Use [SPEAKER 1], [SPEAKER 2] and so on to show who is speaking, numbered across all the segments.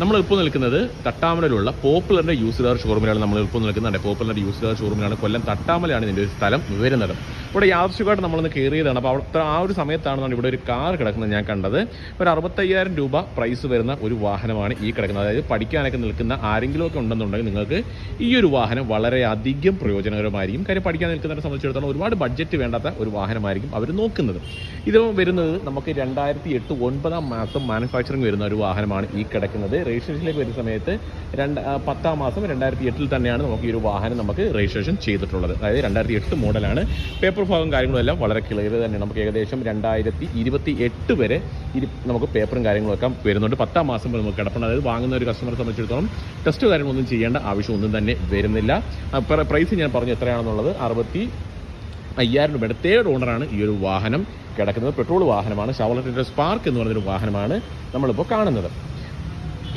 [SPEAKER 1] നമ്മൾ ഇപ്പോൾ നിൽക്കുന്നത് തട്ടാമലയിലുള്ള പോപ്പുലറിന്റെ യൂസ് കാർ ഷോറൂമിലാണ് നമ്മൾ ഇപ്പോൾ നിൽക്കുന്നത് പോപ്പുലറിന്റെ യൂസ് കാർ ഷോറൂമിലാണ് കൊല്ലം തട്ടാമലയാണ് ഇതിന്റെ ഒരു സ്ഥലം വരുന്നത്. ഇവിടെ യാദൃശ്യമായിട്ട് നമ്മളൊന്ന് കയറിയതാണ്. അപ്പോൾ അവിടുത്തെ ആ ഒരു സമയത്താണ് ഇവിടെ ഒരു കാർ കിടക്കുന്നത് ഞാൻ കണ്ടത്. ഒരു അറുപത്തയ്യായിരം രൂപ പ്രൈസ് വരുന്ന ഒരു വാഹനമാണ് ഈ കിടക്കുന്നത്. അതായത് പഠിക്കാനൊക്കെ നിൽക്കുന്ന ആരെങ്കിലും ഒക്കെ ഉണ്ടെന്നുണ്ടെങ്കിൽ നിങ്ങൾക്ക് ഈ ഒരു വാഹനം വളരെയധികം പ്രയോജനകരമായിരിക്കും. കാര്യം പഠിക്കാൻ നിൽക്കുന്നവരെ സംബന്ധിച്ചിടത്തോളം ഒരുപാട് ബഡ്ജറ്റ് വേണ്ടാത്ത ഒരു വാഹനമായിരിക്കും അവർ നോക്കുന്നത്. ഇത് വരുന്നത് നമുക്ക് രണ്ടായിരത്തി എട്ട് ഒൻപതാം മാസം മാനുഫാക്ചറിങ് വരുന്ന ഒരു വാഹനമാണ് ഈ കിടക്കുന്നത്. രജിസ്ട്രേഷനിലേക്ക് വരുന്ന സമയത്ത് രണ്ട് പത്താം മാസം രണ്ടായിരത്തി എട്ടിൽ തന്നെയാണ് നമുക്ക് ഈ ഒരു വാഹനം നമുക്ക് രജിസ്ട്രേഷൻ ചെയ്തിട്ടുള്ളത്. അതായത് രണ്ടായിരത്തി എട്ട് മോഡലാണ്. പേപ്പർ ഭാഗം കാര്യങ്ങളെല്ലാം വളരെ ക്ലിയർ തന്നെ നമുക്ക് ഏകദേശം രണ്ടായിരത്തി ഇരുപത്തി എട്ട് വരെ നമുക്ക് പേപ്പറും കാര്യങ്ങളൊക്കെ വരുന്നുണ്ട്. പത്താം മാസം വരെ നമുക്ക് കിടപ്പുണ്ട്. അതായത് വാങ്ങുന്ന ഒരു കസ്റ്റമറെ സംബന്ധിച്ചിടത്തോളം ടെസ്റ്റ് കാര്യങ്ങളൊന്നും ചെയ്യേണ്ട ആവശ്യമൊന്നും തന്നെ വരുന്നില്ല. പ്രൈസ് ഞാൻ പറഞ്ഞു എത്രയാണെന്നുള്ളത് അറുപത്തി അയ്യായിരം രൂപയുടെ തേർഡ് ഓണറാണ് ഈ ഒരു വാഹനം കിടക്കുന്നത്. പെട്രോൾ വാഹനമാണ്. ഷവലറ്റിന്റെ സ്പാർക്ക് എന്ന് പറയുന്നൊരു വാഹനമാണ് നമ്മളിപ്പോൾ കാണുന്നത്.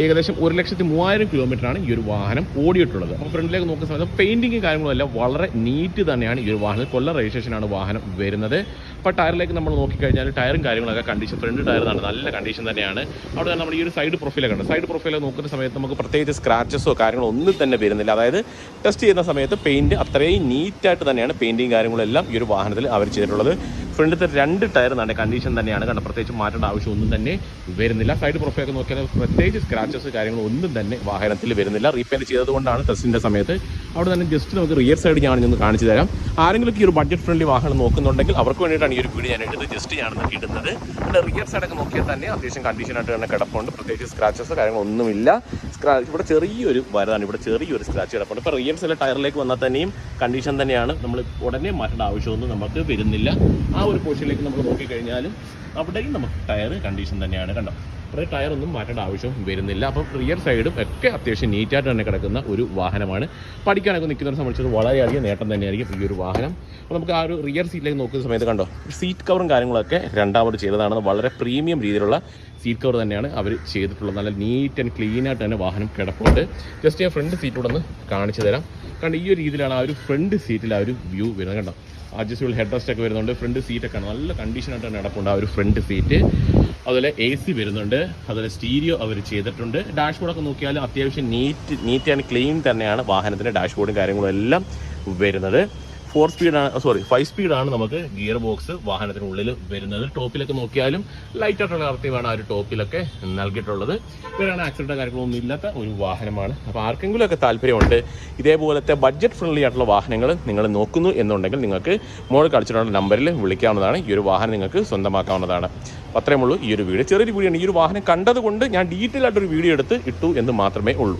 [SPEAKER 1] ഏകദേശം ഒരു ലക്ഷത്തി മൂവായിരം കിലോമീറ്ററാണ് ഈ ഒരു വാഹനം ഓടിയിട്ടുള്ളത്. അപ്പോൾ ഫ്രണ്ടിലേക്ക് നോക്കുന്ന സമയത്ത് പെയിന്റിങ്ങും കാര്യങ്ങളും എല്ലാം വളരെ നീറ്റ് തന്നെയാണ് ഈ ഒരു വാഹനം. കൊല്ലം രജിസ്ട്രേഷനാണ് വാഹനം വരുന്നത്. അപ്പോൾ ടയറിലേക്ക് നമ്മൾ നോക്കിക്കഴിഞ്ഞാൽ ടയറും കാര്യങ്ങളൊക്കെ കണ്ടീഷൻ ഫ്രണ്ട് ടയർ തന്നെ നല്ല കണ്ടീഷൻ തന്നെയാണ്. അവിടെ നമ്മൾ ഈ ഒരു സൈഡ് പ്രൊഫൈലൊക്കെ ഉണ്ട് സൈഡ് പ്രൊഫൈൽ നോക്കുന്ന സമയത്ത് നമുക്ക് പ്രത്യേകിച്ച് സ്ക്രാച്ചസോ കാര്യങ്ങളോ ഒന്നും തന്നെ വരുന്നില്ല. അതായത് ടെസ്റ്റ് ചെയ്യുന്ന സമയത്ത് പെയിന്റ് അത്രയും നീറ്റായിട്ട് തന്നെയാണ് പെയിന്റിങ് കാര്യങ്ങളെല്ലാം ഈ ഒരു വാഹനത്തിൽ അവർ ചെയ്തിട്ടുള്ളത്. ഫ്രണ്ടിലത്തെ രണ്ട് ടയർ നല്ല കണ്ടീഷൻ തന്നെയാണ്. കാരണം പ്രത്യേകിച്ച് മാറ്റേണ്ട ആവശ്യം ഒന്നും തന്നെ വരുന്നില്ല. സൈഡ് പ്രൊഫൈലൊക്കെ നോക്കിയാൽ പ്രത്യേകിച്ച് സ്ക്രാച്ചസ് കാര്യങ്ങൾ ഒന്നും തന്നെ വാഹനത്തിൽ വരുന്നില്ല. റീപെയിന്റ് ചെയ്തതുകൊണ്ടാണ് ടെസ്റ്റിന്റെ സമയത്ത് അവിടെ തന്നെ ജസ്റ്റ് നമുക്ക് റിയർ സൈഡ് ഞാൻ ഒന്ന് കാണിച്ചു തരാം. ആരെങ്കിലും ഈ ഒരു ബഡ്ജറ്റ് ഫ്രണ്ട്ലി വാഹനം നോക്കുന്നുണ്ടെങ്കിൽ അവർക്ക് വേണ്ടിയിട്ടാണ് ഈ ഒരു വീഡിയോ ഞാൻ എടുത്തത് ജസ്റ്റ് ഞാനൊന്ന് ഇടുന്നത്. പിന്നെ റിയർ സൈഡൊക്കെ നോക്കിയാൽ തന്നെ അത്യാവശ്യം കണ്ടീഷനായിട്ട് തന്നെ കിടപ്പുണ്ട്. പ്രത്യേകിച്ച് സ്ക്രാച്ചസ് കാര്യങ്ങളൊന്നുമില്ല സ്ക്രാച്ച് ഇവിടെ ചെറിയൊരു വരതാണ്. ഇവിടെ ചെറിയൊരു സ്ക്രാച്ച് കിടപ്പുണ്ട്. ഇപ്പോൾ റിയർ സൈഡ് ടയറിലേക്ക് വന്നാൽ തന്നെയും കണ്ടീഷൻ തന്നെയാണ്. നമ്മൾ ഉടനെ മാറ്റേണ്ട ആവശ്യമൊന്നും നമുക്ക് വരുന്നില്ല. ആ ഒരു പൊസിഷനിലേക്ക് നമ്മൾ നോക്കിക്കഴിഞ്ഞാലും അവിടെയും നമുക്ക് ടയർ കണ്ടീഷൻ തന്നെയാണ്. കണ്ടോ? ഇവിടെ ടയർ ഒന്നും മാറ്റേണ്ട ആവശ്യം വരുന്നില്ല. അപ്പം റിയർ സൈഡും ഒക്കെ അത്യാവശ്യം നീറ്റായിട്ട് തന്നെ കിടക്കുന്ന ഒരു വാഹനമാണ്. പഠിക്കാനൊക്കെ നിൽക്കുന്നവരെ സംബന്ധിച്ചത് വളരെയധികം നേട്ടം തന്നെയായിരിക്കും ഈ ഒരു വാഹനം. അപ്പോൾ നമുക്ക് ആ ഒരു റിയർ സീറ്റിലേക്ക് നോക്കുന്ന സമയത്ത് കണ്ടോ സീറ്റ് കവറും കാര്യങ്ങളൊക്കെ രണ്ടാമത് ചെയ്തതാണ് വളരെ പ്രീമിയം രീതിയിലുള്ള സീറ്റ് കവർ തന്നെയാണ് അവർ ചെയ്തിട്ടുള്ളത്. നല്ല നീറ്റ് ആൻഡ് ക്ലീൻ ആയിട്ട് തന്നെ വാഹനം കിടപ്പുണ്ട്. ജസ്റ്റ് ഞാൻ ഫ്രണ്ട് സീറ്റ് ഒന്ന് കാണിച്ചു തരാം. കാരണം ഈ ഒരു രീതിയിലാണ് ആ ഒരു ഫ്രണ്ട് സീറ്റിൽ ആ ഒരു വ്യൂ വരുന്നത്. കണ്ടോ? അഡ്ജസ്റ്റബിൾ ഹെഡ് റെസ്റ്റ് ഒക്കെ വരുന്നുണ്ട്. ഫ്രണ്ട് സീറ്റൊക്കെ ആണ്. നല്ല കണ്ടീഷനായിട്ട് തന്നെ കിടപ്പുണ്ട് ആ ഒരു ഫ്രണ്ട് സീറ്റ് അതുപോലെ എ സി വരുന്നുണ്ട്. അതുപോലെ സ്റ്റീരിയോ അവർ ചെയ്തിട്ടുണ്ട്. ഡാഷ്ബോർഡൊക്കെ നോക്കിയാൽ അത്യാവശ്യം നീറ്റ് നീറ്റ് ആൻഡ് ക്ലീൻ തന്നെയാണ് വാഹനത്തിന്റെ ഡാഷ്ബോർഡും കാര്യങ്ങളും എല്ലാം വരുന്നത്. ഫോർ സ്പീഡാണ് സോറി ഫൈവ് സ്പീഡാണ് നമുക്ക് ഗിയർ ബോക്സ് വാഹനത്തിനുള്ളിൽ വരുന്നത്. ടോപ്പിലൊക്കെ നോക്കിയാലും ലൈറ്റ് ആയിട്ടുള്ള വേണം ആ ഒരു ടോപ്പിലൊക്കെ നൽകിയിട്ടുള്ളത്. വേറെ ആക്സിഡന്റ് കാര്യങ്ങളൊന്നും ഇല്ലാത്ത ഒരു വാഹനമാണ്. അപ്പോൾ ആർക്കെങ്കിലുമൊക്കെ താല്പര്യമുണ്ട് ഇതേപോലത്തെ ബഡ്ജറ്റ് ഫ്രണ്ട്ലി ആയിട്ടുള്ള വാഹനങ്ങൾ നിങ്ങൾ നോക്കുന്നു എന്നുണ്ടെങ്കിൽ നിങ്ങൾക്ക് മോൾ കളിച്ചിട്ടുള്ള നമ്പറിൽ വിളിക്കാവുന്നതാണ്. ഈ ഒരു വാഹനം നിങ്ങൾക്ക് സ്വന്തമാക്കാവുന്നതാണ്. അത്രയേ ഉള്ളൂ. ഈ ഒരു വീഡിയോ ചെറിയൊരു വീഡിയോ ആണ്. ഈ ഒരു വാഹനം കണ്ടതുകൊണ്ട് ഞാൻ ഡീറ്റെയിൽ ആയിട്ടൊരു വീഡിയോ എടുത്ത് ഇട്ടു എന്ന് മാത്രമേ ഉള്ളൂ.